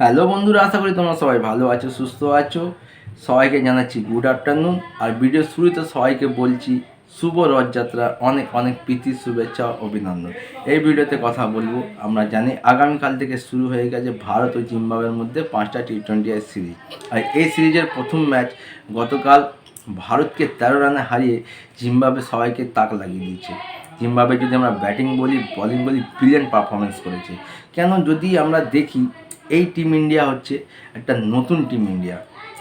Hello বন্ধুরা, আশা করি তোমরা সবাই ভালো আছো, সুস্থ আছো। সবাইকে জানাচ্ছি গুড আফটারনুন আর ভিডিও শুরুতে সবাইকে বলছি শুভ রথযাত্রা, অনেক অনেক প্রীতি, শুভেচ্ছা, অভিনন্দন। এই ভিডিওতে কথা বলব। আমরা জানি আগামীকাল থেকে শুরু হয়ে গেছে ভারত ও জিম্বাবের মধ্যে পাঁচটা টি টোয়েন্টি সিরিজ আর এই সিরিজের প্রথম ম্যাচ গতকাল ভারতকে তেরো রানে হারিয়ে জিম্বাবে সবাইকে তাক লাগিয়ে দিয়েছে। জিম্বাবে যদি আমরা ব্যাটিং বলি বলিং বলি ব্রিলিয়ান্ট পারফরমেন্স করেছে। কেন যদি আমরা দেখি এই টিম ইন্ডিয়া হচ্ছে একটা নতুন টিম ইন্ডিয়া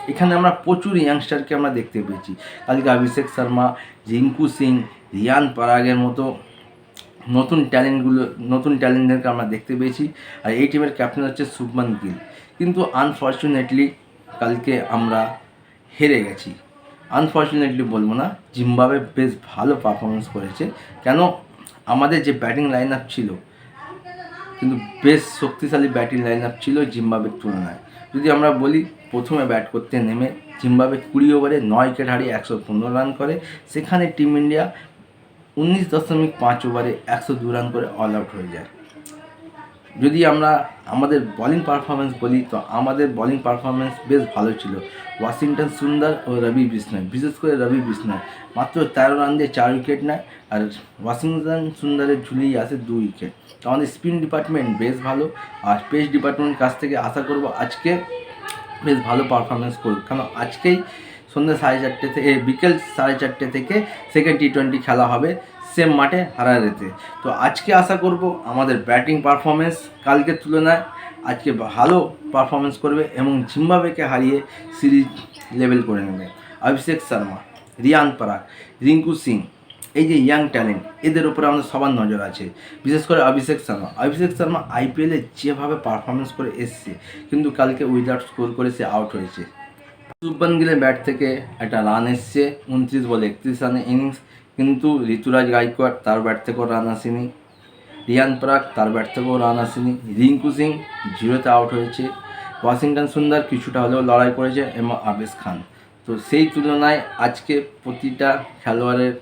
এখানে আমরা প্রচুর ইয়াংস্টারকে আমরা দেখতে পেয়েছি। কালকে অভিষেক শর্মা, রিঙ্কু সিং, রিয়ান পারাগের মতো নতুন ট্যালেন্টগুলো নতুন ট্যালেন্টদেরকে আমরা দেখতে পেয়েছি। আর এই টিমের ক্যাপ্টেন হচ্ছে শুভমান গিল। কিন্তু আনফর্চুনেটলি কালকে আমরা হেরে গেছি। আনফর্চুনেটলি বলব না জিম্বাবে বেশ ভালো পারফরমেন্স করেছে। কেন? আমাদের যে ব্যাটিং লাইন আপ ছিল কিন্তু বেশ শক্তিশালী ব্যাটিং লাইন আপ ছিল জিম্বাবের তুলনায়। যদি আমরা বলি প্রথমে ব্যাট করতে নেমে জিম্বাবে কুড়ি ওভারে নয় উইকেট হারিয়ে একশো পনেরো রান করে, সেখানে টিম ইন্ডিয়া উনিশ দশমিক পাঁচ ওভারে একশো দু রান করে অল আউট হয়ে যায়। যদি আমরা আমাদের বলিং পারফরমেন্স বলি, তো আমাদের বলিং পারফরমেন্স বেশ ভালো ছিল। ওয়াশিংটন সুন্দর ও রবি বিষ্ণয়, বিশেষ করে রবি বিষ্ণয়। মাত্র তেরো রান দিয়ে চার উইকেট নেয় আর ওয়াশিংটন সুন্দরের ঝুলেই আসে দু উইকেট তো আমাদের স্পিন ডিপার্টমেন্ট বেশ ভালো আর পেস ডিপার্টমেন্ট কাছ থেকে আশা করব আজকে বেশ ভালো পারফরমেন্স করুক। কারণ আজকেই সন্ধ্যে সাড়ে চারটে থেকে বিকেল সাড়ে চারটে থেকে সেকেন্ড টি টোয়েন্টি খেলা হবে। সেম মাঠে হারারেতে তো আজকে আশা করব আমাদের ব্যাটিং পারফরমেন্স কালকের তুলনায় আজকে ভালো পারফরমেন্স করবে এবং জিম্বাবেকে হারিয়ে সিরিজ লেভেল করে নেবে। অভিষেক শর্মা, রিয়ান পরাগ, রিঙ্কু সিং, এই যে ইয়াং ট্যালেন্ট এদের উপরে আমাদের সবার নজর আছে। বিশেষ করে অভিষেক শর্মা। অভিষেক শর্মা আইপিএলে যেভাবে পারফরমেন্স করে এসছে, কিন্তু কালকে উইদাউট স্কোর করে সে আউট হয়েছে। শুভমান গিলের ব্যাট থেকে একটা রান এসছে, উনত্রিশ বলে একত্রিশ রানের ইনিংস কিন্তু ঋতুরাজ গাইকোয়াড়, তার ব্যাট থেকেও রান আসেনি। রিয়ান পরাগ তার ব্যাট থেকেও রান আসেনি। রিঙ্কু সিং জিরোতে আউট হয়েছে। ওয়াশিংটন সুন্দর কিছুটা হলেও লড়াই করেছে এবং আবেশ খান। তো সেই তুলনায় আজকে প্রতিটা খেলোয়াড়ের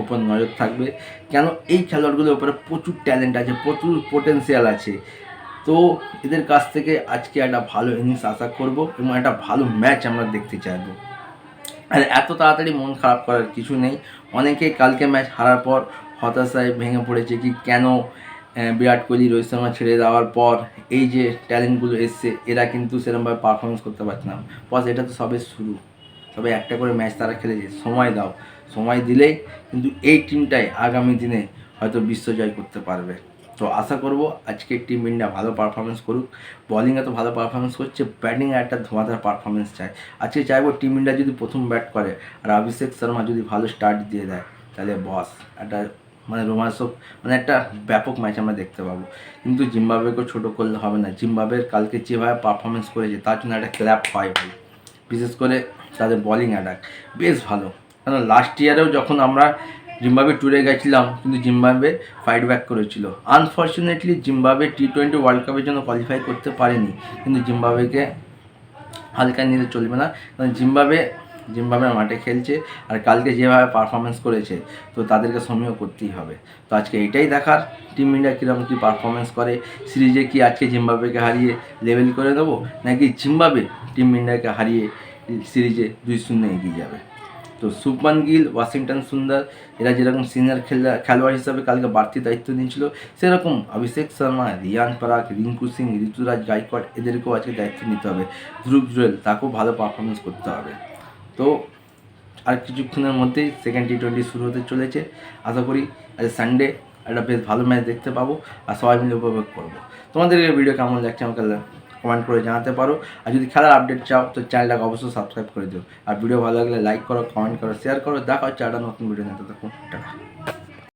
ওপর নজর থাকবে। কেন এই খেলোয়াড়গুলোর উপরে প্রচুর ট্যালেন্ট আছে, প্রচুর পোটেন্সিয়াল আছে। তো এদের কাছ থেকে আজকে একটা ভালো ইনিংস আশা করব এবং একটা ভালো ম্যাচ আমরা দেখতে চাইব। আর এত তাড়াতাড়ি মন খারাপ করার কিছু নেই। অনেকে কালকে ম্যাচ হারার পর হতাশায় ভেঙে পড়েছে কি কেন বিরাট কোহলি, রোহিত শর্মা ছেড়ে দেওয়ার পর এই যে ট্যালেন্টগুলো এসছে, এরা কিন্তু সেরকমভাবে পারফরমেন্স করতে পারছে না। বস, এটা তো সবে শুরু। তবে একটা করে ম্যাচ তারা খেলেছে। সময় দাও। সময় দিলেই কিন্তু এই টিমটাই আগামী দিনে হয়তো বিশ্ব জয় করতে পারবে। তো আশা করব আজকে টিম ইন্ডিয়া ভালো পারফরমেন্স করুক। বলিংয়ে তো ভালো পারফরমেন্স করছে ব্যাটিংয়ে একটা ধোঁয়াধার পারফরমেন্স চাই আজকে চাইব টিম ইন্ডিয়া যদি প্রথম ব্যাট করে আর অভিষেক শর্মা যদি ভালো স্টার্ট দিয়ে দেয়, তাহলে বস একটা মানে রোমাঞ্চক মানে একটা ব্যাপক ম্যাচ আমরা দেখতে পাবো। কিন্তু জিম্বাবুয়েকেও ছোটো করলে হবে না। জিম্বাবুয়ের কালকে যেভাবে পারফরমেন্স করেছে, তার জন্য একটা ক্ল্যাপ হয় ভাই। বিশেষ করে তাদের বলিং অ্যাটাক বেশ ভালো। কারণ লাস্ট ইয়ারেও যখন আমরা জিম্বাবে ট্যুরে গেছিলাম, কিন্তু জিম্বাবে ফাইট ব্যাক করেছিল। Unfortunately Zimbabwe T twenty world কাপের জন্য কোয়ালিফাই করতে পারেনি, কিন্তু জিম্বাবেকে হালকা নিলে চলবে না, কারণ জিম্বাবে জিম্বাবের মাঠে খেলছে আর কালকে যেভাবে পারফরমেন্স করেছে, তো তাদেরকে সমীহ করতেই হবে। তো আজকে এটাই দেখার টিম ইন্ডিয়া কীরকম কী পারফরমেন্স করে, সিরিজে কি আজকে জিম্বাবেকে হারিয়ে লেভেল করে দেবো, নাকি জিম্বাবে টিম ইন্ডিয়াকে হারিয়ে সিরিজে দুই শূন্য এগিয়ে যাবে? তো শুভমান গিল, ওয়াশিংটন সুন্দর, এরা যেরকম সিনিয়র খেলা খেলোয়াড় হিসাবে কালকে বাড়তি দায়িত্ব নিয়েছিল, সেরকম অভিষেক শর্মা, রিয়ান পরাগ, রিঙ্কু সিং, ঋতুরাজ গাইকোয়াড় এদেরকেও আজকে দায়িত্ব নিতে হবে। ধ্রুব জুয়েল, তাকেও ভালো পারফরমেন্স করতে হবে। তো আর কিছুক্ষণের মধ্যেই সেকেন্ড টি টোয়েন্টি শুরু হতে চলেছে। আশা করি আজ সানডে একটা বেশ ভালো ম্যাচ দেখতে পাবো, আর সবাই মিলে উপভোগ করব। তোমাদের ভিডিও কেমন লাগছে আমাকে কমেন্ট করে জানাতে পারো। আর যদি খেলার আপডেট চাও, তো চ্যানেলটাকে অবশ্যই সাবস্ক্রাইব করে দিও। আর ভিডিও ভালো লাগলে লাইক করো কমেন্ট করো শেয়ার করো। দেখো চারটা নতুন ভিডিও নিতে থাকুন টাটা।